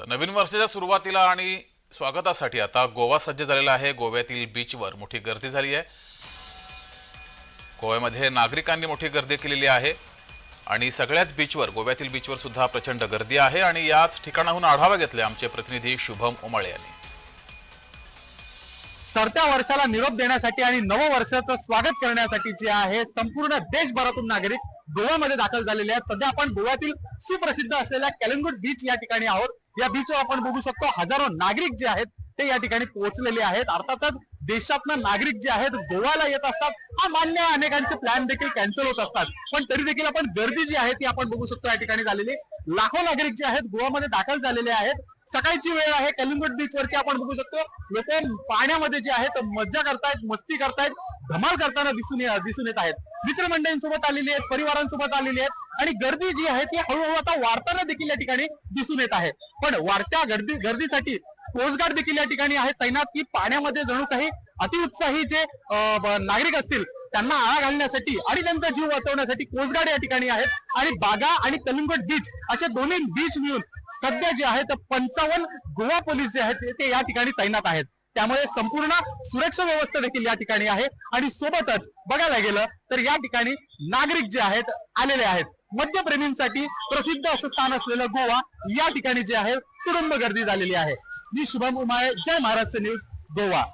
तर नवीन वर्षाच्या सुरुवातीला आणि स्वागतासाठी आता गोवा सज्ज झालेला आहे. गोव्यातील बीचवर मोठी गर्दी झाली आहे. गोव्यामध्ये नागरिकांनी मोठी गर्दी केलेली आहे. आणि सगळ्याच बीचवर गोव्यातील बीचवर सुद्धा प्रचंड गर्दी आहे. आणि याच ठिकाणाहून आढावा घेतले आमचे प्रतिनिधी शुभम उमाळे यांनी. सरत्या वर्षाला निरोप देण्यासाठी आणि नववर्षाचं स्वागत करण्यासाठी जे आहे संपूर्ण देशभरातून नागरिक गोव्यामध्ये दाखल झालेले आहेत. सध्या आपण गोव्यातील सुप्रसिद्ध असलेल्या कॅलंगुट बीच या ठिकाणी आहोत. या बीचवर आपण बघू शकतो हजारो नागरिक जे आहेत ते या ठिकाणी पोहोचलेले आहेत. अर्थातच देशातनं नागरिक जे आहेत गोव्याला येत असतात. हा मान्य अनेकांचे प्लॅन देखील कॅन्सल होत असतात. पण तरी देखील आपण गर्दी जी आहे ती आपण बघू शकतो या ठिकाणी झालेली. लाखो नागरिक जे आहेत गोव्यामध्ये दाखल झालेले आहेत. सकाळची वेळ आहे कलिंगड बीच वरची आपण बघू शकतो. लोक पाण्यामध्ये जे आहेत मज्जा करतायत मस्ती करतायत. धमाल करताना दिसून दिसून येत आहेत. मित्रमंडळींसोबत आलेली आहेत परिवारांसोबत आलेली आहेत आणि गर्दी जी आहे ती हळूहळू आता वाढताना देखील या ठिकाणी दिसून येत आहे. पण वाढत्या गर्दी गर्दीसाठी कोस्टगार्ड देखील या ठिकाणी आहेत. तैनात की पाण्यामध्ये जणू काही अतिउत्साही जे नागरिक असतील त्यांना आळा घालण्यासाठी आणि त्यांचा जीव वाचवण्यासाठी कोस्टगार्ड या ठिकाणी आहेत. आणि बागा आणि कलिंगड बीच असे दोन्ही बीच मिळून सध्या जे आहेत पंचावन्न गोवा पोलीस जे आहेत ते या ठिकाणी तैनात आहेत. त्यामुळे संपूर्ण सुरक्षा व्यवस्था देखील या ठिकाणी आहे. आणि सोबतच बघायला गेलं तर या ठिकाणी नागरिक जे आहेत आलेले आहेत. मद्यप्रेमींसाठी प्रसिद्ध असं स्थान असलेलं गोवा या ठिकाणी जे आहे तुडुंब गर्दी झालेली आहे. मी शुभम उमाळे जय महाराष्ट्र न्यूज गोवा.